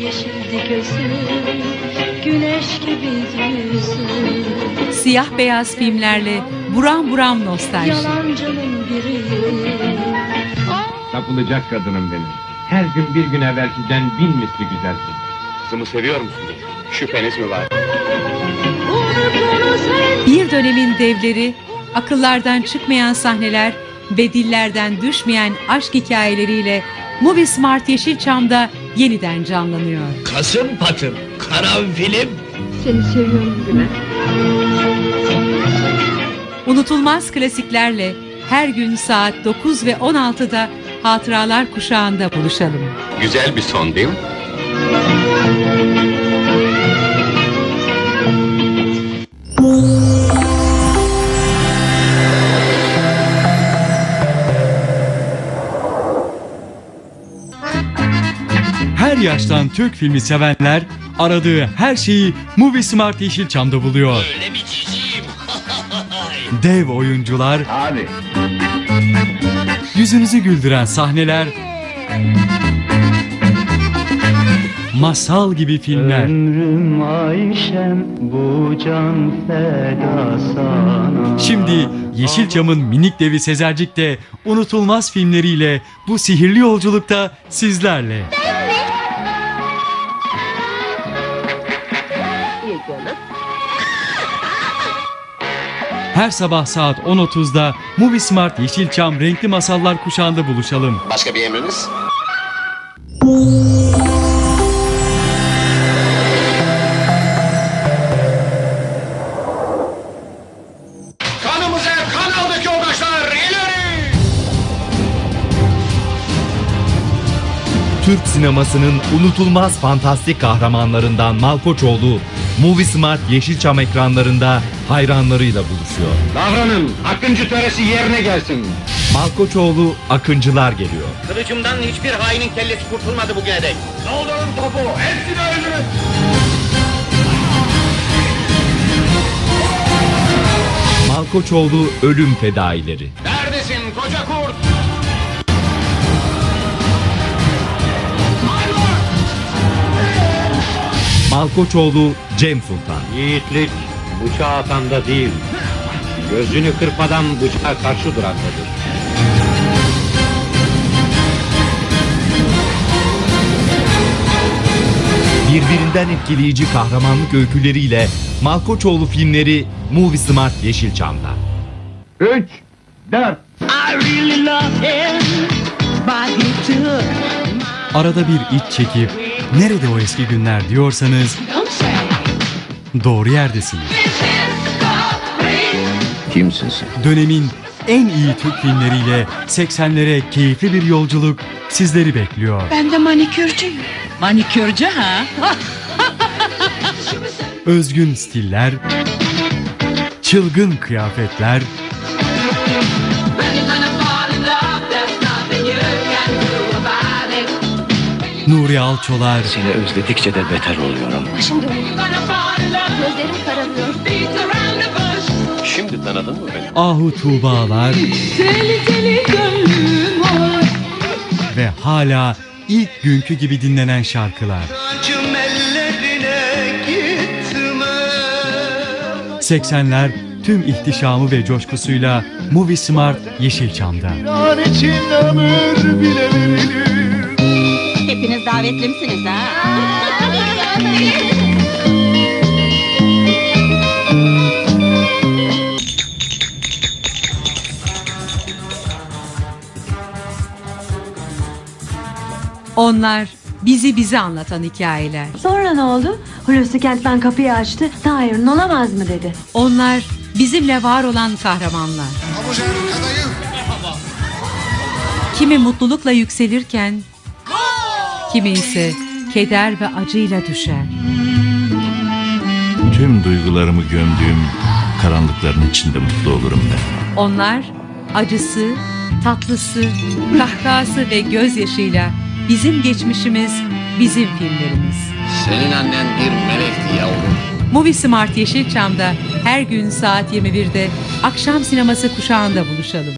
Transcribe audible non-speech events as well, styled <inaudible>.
Yeşildi gözü Güneş gibi yüzü Siyah beyaz filmlerle buram buram nostalji. Yalancının biri Tapılacak kadınım benim. Her gün bir gün evvelkiden bin misli güzelsin. Kızımı seviyor musunuz? Şüpheniz mi var? Bir dönemin devleri, akıllardan çıkmayan sahneler ve dillerden düşmeyen aşk hikayeleriyle Movie Smart Yeşilçam'da yeniden canlanıyor. Kasım patım, karanfilim. Seni seviyorum Güneş Unutulmaz klasiklerle her gün saat 9 ve 16'da Hatıralar Kuşağı'nda buluşalım. Güzel bir son değil mi? Her yaştan Türk filmi sevenler aradığı her şeyi Movie Smart Yeşilçam'da buluyor. Öyle ciciyim. <laughs> Dev oyuncular, Abi. yüzünüzü güldüren sahneler, masal gibi filmler. Ömrüm Ayşem bu can feda sana. Şimdi Yeşilçam'ın minik devi Sezercik de unutulmaz filmleriyle bu sihirli yolculukta sizlerle. Her sabah saat 10.30'da Movie Smart Yeşilçam Renkli Masallar Kuşağı'nda buluşalım. Başka bir emriniz? Kanımıza kan aldık yoldaşlar! İleri! Türk sinemasının unutulmaz fantastik kahramanlarından Malkoçoğlu, Movie Smart Yeşilçam ekranlarında hayranlarıyla buluşuyor. Davranın. Akıncı töresi yerine gelsin. Malkoçoğlu Akıncılar geliyor. Kılıcımdan hiçbir hainin kellesi kurtulmadı bugüne dek. Doldurun topu, hepsini öldürün! Malkoçoğlu Ölüm Fedaileri. Neredesin koca kurt? Malkoçoğlu Cem Sultan. Yiğitlik bıçağı atanda değil. Gözünü kırpmadan bıçağa karşı durandadır. Birbirinden etkileyici kahramanlık öyküleriyle Malkoçoğlu filmleri Movie Smart Yeşilçam'da. Üç, dört. Arada bir iç çekip nerede o eski günler diyorsanız doğru yerdesiniz. Kimsin sen? Dönemin en iyi Türk filmleriyle 80'lere keyifli bir yolculuk sizleri bekliyor. Ben de manikürcüyüm Manikürcü ha? <laughs> Özgün stiller, çılgın kıyafetler, Nuri Alçolar, Seni özledikçe de beter oluyorum. Şimdi Gözlerim kararıyor Şimdi tanıdın mı beni? Ahu Tuğbalar Tehlikeli gönlüm var ve hala ilk günkü gibi dinlenen şarkılar. Acım ellerine gitme. 80'ler tüm ihtişamı ve coşkusuyla Movie Smart Yeşilçam'da. An için ömür bile verilir. Hepiniz davetli misiniz ha? <laughs> Onlar bizi bize anlatan hikayeler. Sonra ne oldu? Hulusi Kentmen kapıyı açtı. Tahir'in olamaz mı dedi. Onlar bizimle var olan kahramanlar. Kimi mutlulukla yükselirken, kimi ise keder ve acıyla düşer. Tüm duygularımı gömdüğüm karanlıkların içinde mutlu olurum ben. Onlar acısı, tatlısı, kahkahası ve gözyaşıyla bizim geçmişimiz, bizim filmlerimiz. Senin annen bir melekti yavrum. Movie Smart Yeşilçam'da her gün saat 21'de akşam sineması kuşağında buluşalım.